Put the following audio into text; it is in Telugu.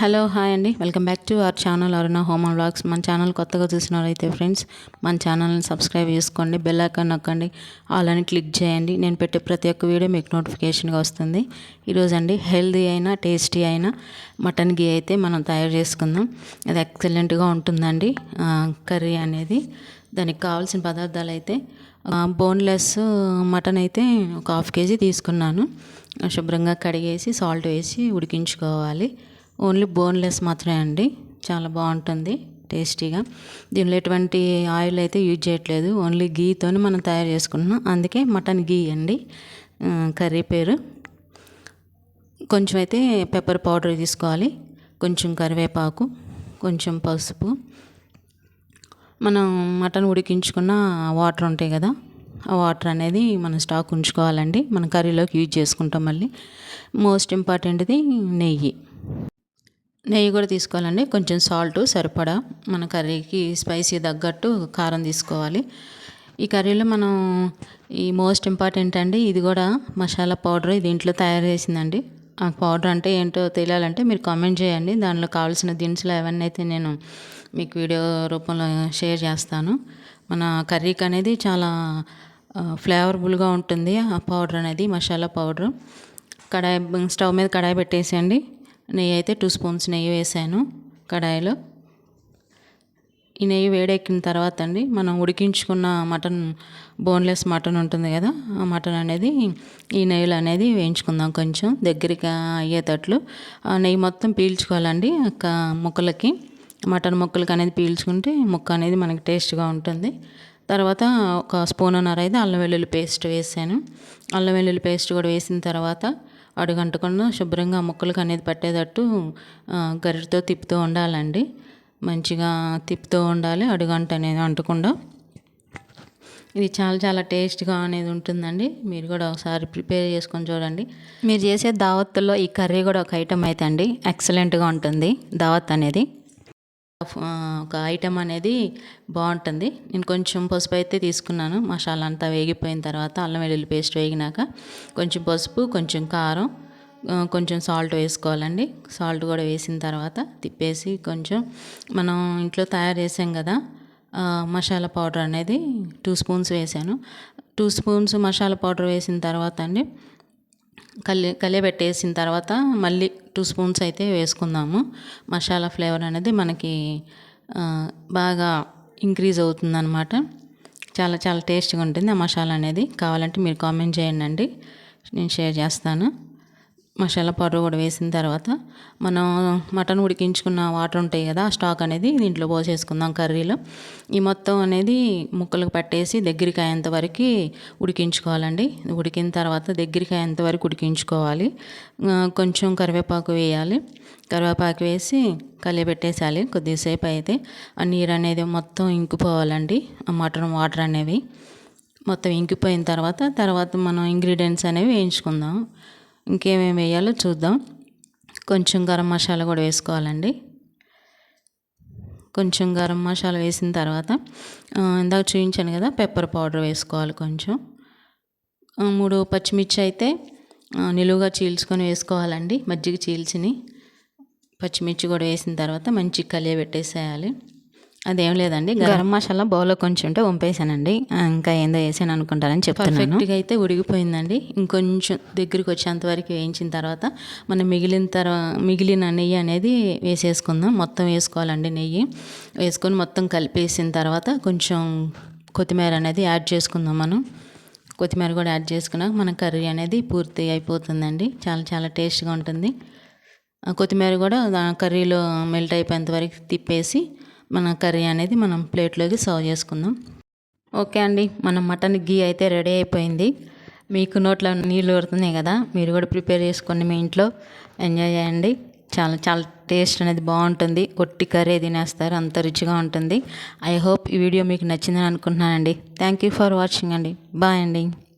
హలో హాయ్ అండి. Welcome back to our channel Aruna home and vlogs. మన ఛానల్ కొత్తగా చూసినారైతే ఫ్రెండ్స్ మన ఛానల్ని సబ్స్క్రైబ్ చేసుకోండి బెల్ ఐకాన్ నొక్కండి ఆల్ అని క్లిక్ చేయండి. నేను పెట్టే ప్రతి ఒక్క వీడియో మీకు నోటిఫికేషన్గా వస్తుంది. ఈరోజు అండి హెల్దీ అయినా టేస్టీ అయినా మటన్ గీ అయితే మనం తయారు చేసుకుందాం. అది ఎక్సలెంట్గా ఉంటుందండి. కర్రీ అనేది. దానికి కావాల్సిన పదార్థాలు అయితే బోన్లెస్ మటన్ అయితే ఒక హాఫ్ కేజీ తీసుకున్నాను. శుభ్రంగా కడిగేసి సాల్ట్ వేసి ఉడికించుకోవాలి. ఓన్లీ బోన్లెస్ మాత్రమే అండి. చాలా బాగుంటుంది టేస్టీగా. దీనిలో ఎటువంటి ఆయిల్ అయితే యూజ్ చేయట్లేదు. ఓన్లీ గీతోని మనం తయారు చేసుకుంటున్నాం. అందుకే మటన్ గీ అండి. కర్రీ పేరు. కొంచెం అయితే పెప్పర్ పౌడర్ తీసుకోవాలి. కొంచెం కరివేపాకు కొంచెం పసుపు. మనం మటన్ ఉడికించుకున్న వాటర్ ఉంటాయి కదా ఆ వాటర్ అనేది మనం స్టాక్ ఉంచుకోవాలండి. మన కర్రీలోకి యూజ్ చేసుకుంటాం మళ్ళీ. మోస్ట్ ఇంపార్టెంట్ది నెయ్యి. నెయ్యి కూడా తీసుకోవాలండి. కొంచెం సాల్ట్ సరిపడా మన కర్రీకి స్పైసీ తగ్గట్టు కారం తీసుకోవాలి. ఈ కర్రీలో మనం ఈ మోస్ట్ ఇంపార్టెంట్ అండి ఇది కూడా మసాలా పౌడర్ ఇది ఇంట్లో తయారు చేసిందండి. ఆ పౌడర్ అంటే ఏంటో తెలియాలంటే మీరు కామెంట్ చేయండి. దానిలో కావాల్సిన దినుసులు అవన్నీ అయితే నేను మీకు వీడియో రూపంలో షేర్ చేస్తాను. మన కర్రీకి అనేది చాలా ఫ్లేవర్ఫుల్గా ఉంటుంది ఆ పౌడర్ అనేది మసాలా పౌడర్. కడాయి స్టవ్ మీద కడాయి పెట్టేసేయండి. నెయ్యి అయితే టూ స్పూన్స్ నెయ్యి వేసాను కడాయిలో. ఈ నెయ్యి వేడెక్కిన తర్వాత అండి మనం ఉడికించుకున్న మటన్ బోన్లెస్ మటన్ ఉంటుంది కదా ఆ మటన్ అనేది ఈ నెయ్యిలో అనేది వేయించుకుందాం కొంచెం దగ్గరగా అయ్యేటట్లు. ఆ నెయ్యి మొత్తం పీల్చుకోవాలండి ఒక ముక్కలకి. మటన్ ముక్కలకి అనేది పీల్చుకుంటే ముక్క అనేది మనకి టేస్ట్గా ఉంటుంది. తర్వాత ఒక స్పూన్ అన్నర అయితే అల్లం వెల్లుల్లి పేస్ట్ వేసాను. అల్లం వెల్లుల్లి పేస్ట్ కూడా వేసిన తర్వాత అడుగంటకుండా శుభ్రంగా ముక్కలకు అనేది పట్టేటట్టు గరిటతో తిప్పుతూ ఉండాలండి. మంచిగా తిప్పుతూ ఉండాలి అడుగంట అనేది అంటకుండా. ఇది చాలా చాలా టేస్ట్గా అనేది ఉంటుందండి. మీరు కూడా ఒకసారి ప్రిపేర్ చేసుకొని చూడండి. మీరు చేసే దావత్తుల్లో ఈ కర్రీ కూడా ఒక ఐటమ్ అయితే అండి ఎక్సలెంట్గా ఉంటుంది దావత్ అనేది. ఒక ఐటెం అనేది బాగుంటుంది. నేను కొంచెం పసుపు అయితే తీసుకున్నాను. మసాలా అంతా వేగిపోయిన తర్వాత అల్లం వెల్లుల్లి పేస్ట్ వేగినాక కొంచెం పసుపు కొంచెం కారం కొంచెం సాల్ట్ వేసుకోవాలండి. సాల్ట్ కూడా వేసిన తర్వాత తిప్పేసి కొంచెం మనం ఇంట్లో తయారు చేసాం కదా మసాలా పౌడర్ అనేది టూ స్పూన్స్ వేసాను. టూ స్పూన్స్ మసాలా పౌడర్ వేసిన తర్వాత అండి కలి కలియబెట్టేసిన తర్వాత మళ్ళీ టూ స్పూన్స్ అయితే వేసుకుందాము. మసాలా ఫ్లేవర్ అనేది మనకి బాగా ఇంక్రీజ్ అవుతుందన్నమాట. చాలా చాలా టేస్ట్గా ఉంటుంది ఆ మసాలా అనేది. కావాలంటే మీరు కామెంట్ చేయండి. నేను షేర్ చేస్తాను. మసాలా పౌడర్ కూడా వేసిన తర్వాత మనం మటన్ ఉడికించుకున్న వాటర్ ఉంటాయి కదా ఆ స్టాక్ అనేది దీంట్లో పోసేసుకుందాం కర్రీలో. ఈ మొత్తం అనేది ముక్కలకు పట్టేసి దగ్గరికి అయ్యేంత వరకు ఉడికించుకోవాలండి. ఉడికిన తర్వాత దగ్గరికి అయ్యేంత వరకు ఉడికించుకోవాలి. కొంచెం కరివేపాకు వేయాలి. కరివేపాకు వేసి కలియబెట్టేసాలి కొద్దిసేపు అయితే. ఆ నీరు అనేది మొత్తం ఇంకిపోవాలండి ఆ మటన్ వాటర్ అనేవి. మొత్తం ఇంకిపోయిన తర్వాత తర్వాత మనం ఇంగ్రీడియంట్స్ అనేవి వేయించుకుందాం. ఇంకేమేమి వేయాలో చూద్దాం. కొంచెం గరం మసాలా కూడా వేసుకోవాలండి. కొంచెం గరం మసాలా వేసిన తర్వాత ఇందాక చూపించాను కదా పెప్పర్ పౌడర్ వేసుకోవాలి కొంచెం. మూడు పచ్చిమిర్చి అయితే నిలువుగా చీల్చుకొని వేసుకోవాలండి మజ్జిగ చీల్చిని. పచ్చిమిర్చి కూడా వేసిన తర్వాత మంచి కలియ పెట్టేసేయాలి అదేం లేదండి. గరం మసాలా బౌల్లో కొంచెం ఉంటే వంపేసానండి ఇంకా ఏందో వేసాను అనుకుంటారని చెప్తాను పర్ఫెక్ట్గా అయితే ఉడిగిపోయిందండి. ఇంకొంచెం దగ్గరికి వచ్చేంత వరకు వేయించిన తర్వాత మనం మిగిలిన తర్వాత మిగిలిన నెయ్యి అనేది వేసేసుకుందాం. మొత్తం వేసుకోవాలండి నెయ్యి. వేసుకొని మొత్తం కలిపేసిన తర్వాత కొంచెం కొత్తిమీర అనేది యాడ్ చేసుకుందాం మనం. కొత్తిమీర కూడా యాడ్ చేసుకున్నాక మన కర్రీ అనేది పూర్తి అయిపోతుందండి. చాలా చాలా టేస్ట్గా ఉంటుంది. కొత్తిమీర కూడా కర్రీలో మెల్ట్ అయిపోయేంత వరకు తిప్పేసి మన కర్రీ అనేది మనం ప్లేట్లోకి సర్వ్ చేసుకుందాం. ఓకే అండి మన మటన్ గీ అయితే రెడీ అయిపోయింది. మీకు నోట్లో నీళ్ళు పడుతున్నాయి కదా మీరు కూడా ప్రిపేర్ చేసుకోండి మీ ఇంట్లో. ఎంజాయ్ చేయండి. చాలా చాలా టేస్ట్ అనేది బాగుంటుంది. ఒట్టి కర్రీ తినేస్తారు అంత రుచిగా ఉంటుంది. ఐ హోప్ ఈ వీడియో మీకు నచ్చిందని అనుకుంటున్నానండి. థ్యాంక్ యూ ఫర్ వాచింగ్ అండి. బాయ్ అండి.